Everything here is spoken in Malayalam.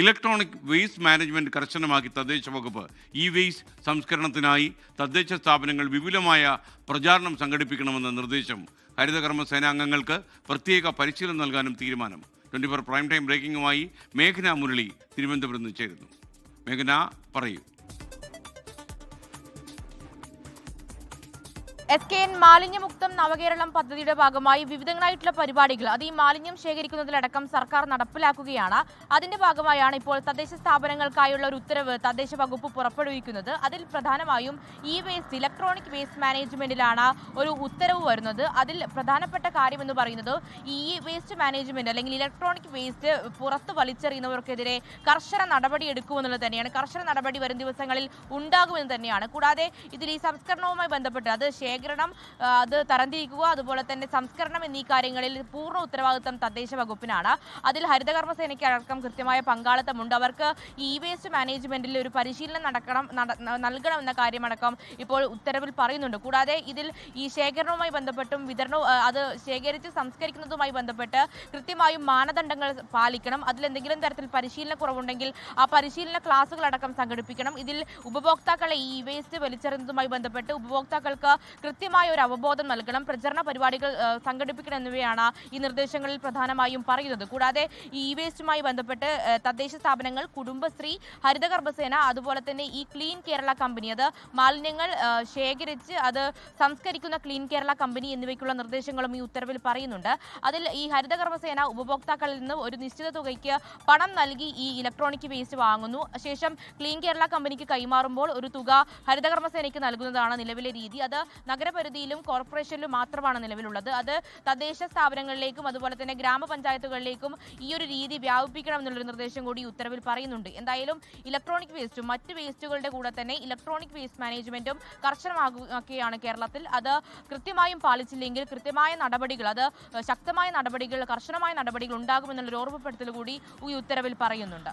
ഇലക്ട്രോണിക് വേസ്റ്റ് മാനേജ്മെന്റ് കർശനമാക്കി തദ്ദേശ വകുപ്പ് ഇ വേസ്റ്റ് സംസ്കരണത്തിനായി തദ്ദേശ സ്ഥാപനങ്ങൾ വിപുലമായ പ്രചാരണം സംഘടിപ്പിക്കണമെന്ന നിർദ്ദേശം ഹരിതകർമ്മ സേനാംഗങ്ങൾക്ക് പ്രത്യേക പരിശീലനം നൽകാനും തീരുമാനം. ട്വന്റി ഫോർ പ്രൈം ടൈം ബ്രേക്കിംഗുമായി മേഘന മുരളി തിരുവനന്തപുരത്ത് ചേരുന്നു. മേഘന പറയൂ. എസ് കെ എൻ മാലിന്യമുക്തം നവകേരളം പദ്ധതിയുടെ ഭാഗമായി വിവിധങ്ങളായിട്ടുള്ള പരിപാടികൾ. അത് ഈ മാലിന്യം ശേഖരിക്കുന്നതിലടക്കം സർക്കാർ നടപ്പിലാക്കുകയാണ്. അതിന്റെ ഭാഗമായാണ് ഇപ്പോൾ തദ്ദേശ സ്ഥാപനങ്ങൾക്കായുള്ള ഒരു ഉത്തരവ് തദ്ദേശ വകുപ്പ് പുറപ്പെടുവിക്കുന്നത്. അതിൽ പ്രധാനമായും ഇ വേസ്റ്റ് ഇലക്ട്രോണിക് വേസ്റ്റ് മാനേജ്മെന്റിലാണ് ഒരു ഉത്തരവ് വരുന്നത്. അതിൽ പ്രധാനപ്പെട്ട കാര്യം എന്ന് പറയുന്നത് ഇ വേസ്റ്റ് മാനേജ്മെന്റ് അല്ലെങ്കിൽ ഇലക്ട്രോണിക് വേസ്റ്റ് പുറത്ത് വലിച്ചെറിയുന്നവർക്കെതിരെ കർശന നടപടി എടുക്കുമെന്നുള്ളത് തന്നെയാണ്. കർശന നടപടി വരും ദിവസങ്ങളിൽ ഉണ്ടാകുമെന്ന് തന്നെയാണ്. കൂടാതെ ഇതിൽ ഈ സംസ്കരണവുമായി ബന്ധപ്പെട്ട് അത് ശേഖരണം അത് തരംതിരിക്കുക അതുപോലെ തന്നെ സംസ്കരണം എന്നീ കാര്യങ്ങളിൽ പൂർണ ഉത്തരവാദിത്തം തദ്ദേശ വകുപ്പിനാണ്. അതിൽ ഹരിതകർമ്മ സേനയ്ക്ക് അടക്കം കൃത്യമായ പങ്കാളിത്തമുണ്ട്. അവർക്ക് ഇ വേസ്റ്റ് മാനേജ്മെന്റിൽ ഒരു പരിശീലനം നടക്കണം നൽകണം എന്ന കാര്യമടക്കം ഇപ്പോൾ ഉത്തരവിൽ പറയുന്നുണ്ട്. കൂടാതെ ഇതിൽ ഈ ശേഖരണവുമായി ബന്ധപ്പെട്ടും വിതരണവും അത് ശേഖരിച്ച് സംസ്കരിക്കുന്നതുമായി ബന്ധപ്പെട്ട് കൃത്യമായും മാനദണ്ഡങ്ങൾ പാലിക്കണം. അതിൽ എന്തെങ്കിലും തരത്തിൽ പരിശീലന കുറവുണ്ടെങ്കിൽ ആ പരിശീലന ക്ലാസുകളടക്കം സംഘടിപ്പിക്കണം. ഇതിൽ ഉപഭോക്താക്കളെ ഇ വേസ്റ്റ് വലിച്ചെറിയുന്നതുമായി ബന്ധപ്പെട്ട് ഉപഭോക്താക്കൾക്ക് കൃത്യമായ ഒരു അവബോധം നൽകണം. പ്രചരണ പരിപാടികൾ സംഘടിപ്പിക്കണം എന്നിവയാണ് ഈ നിർദ്ദേശങ്ങളിൽ പ്രധാനമായും പറയുന്നത്. കൂടാതെ ഇ വേസ്റ്റുമായി ബന്ധപ്പെട്ട് തദ്ദേശ സ്ഥാപനങ്ങൾ കുടുംബശ്രീ ഹരിതകർമ്മസേന അതുപോലെ തന്നെ ഈ ക്ലീൻ കേരള കമ്പനി അത് മാലിന്യങ്ങൾ ശേഖരിച്ച് അത് സംസ്കരിക്കുന്ന ക്ലീൻ കേരള കമ്പനി എന്നിവയ്ക്കുള്ള നിർദ്ദേശങ്ങളും ഈ ഉത്തരവിൽ പറയുന്നുണ്ട്. അതിൽ ഈ ഹരിതകർമ്മസേന ഉപഭോക്താക്കളിൽ നിന്ന് ഒരു നിശ്ചിത തുകയ്ക്ക് പണം നൽകി ഈ ഇലക്ട്രോണിക് വേസ്റ്റ് വാങ്ങുന്നു. ശേഷം ക്ലീൻ കേരള കമ്പനിക്ക് കൈമാറുമ്പോൾ ഒരു തുക ഹരിതകർമ്മസേനയ്ക്ക് നൽകുന്നതാണ് നിലവിലെ രീതി. അത് നഗരപരിധിയിലും കോർപ്പറേഷനിലും മാത്രമാണ് നിലവിലുള്ളത്. അത് തദ്ദേശ സ്ഥാപനങ്ങളിലേക്കും അതുപോലെ തന്നെ ഗ്രാമപഞ്ചായത്തുകളിലേക്കും ഈ ഒരു രീതി വ്യാപിപ്പിക്കണം എന്നുള്ളൊരു നിർദ്ദേശം കൂടി ഉത്തരവിൽ പറയുന്നുണ്ട്. എന്തായാലും ഇലക്ട്രോണിക് വേസ്റ്റും മറ്റ് വേസ്റ്റുകളുടെ കൂടെ തന്നെ ഇലക്ട്രോണിക് വേസ്റ്റ് മാനേജ്മെന്റും കർശനമാക്കുകയാണ് കേരളത്തിൽ. അത് കൃത്യമായും പാലിച്ചില്ലെങ്കിൽ കൃത്യമായ നടപടികൾ അത് ശക്തമായ നടപടികൾ കർശനമായ നടപടികൾ ഉണ്ടാകുമെന്നുള്ളൊരു ഓർമ്മപ്പെടുത്തൽ കൂടി ഈ ഉത്തരവിൽ പറയുന്നുണ്ട്.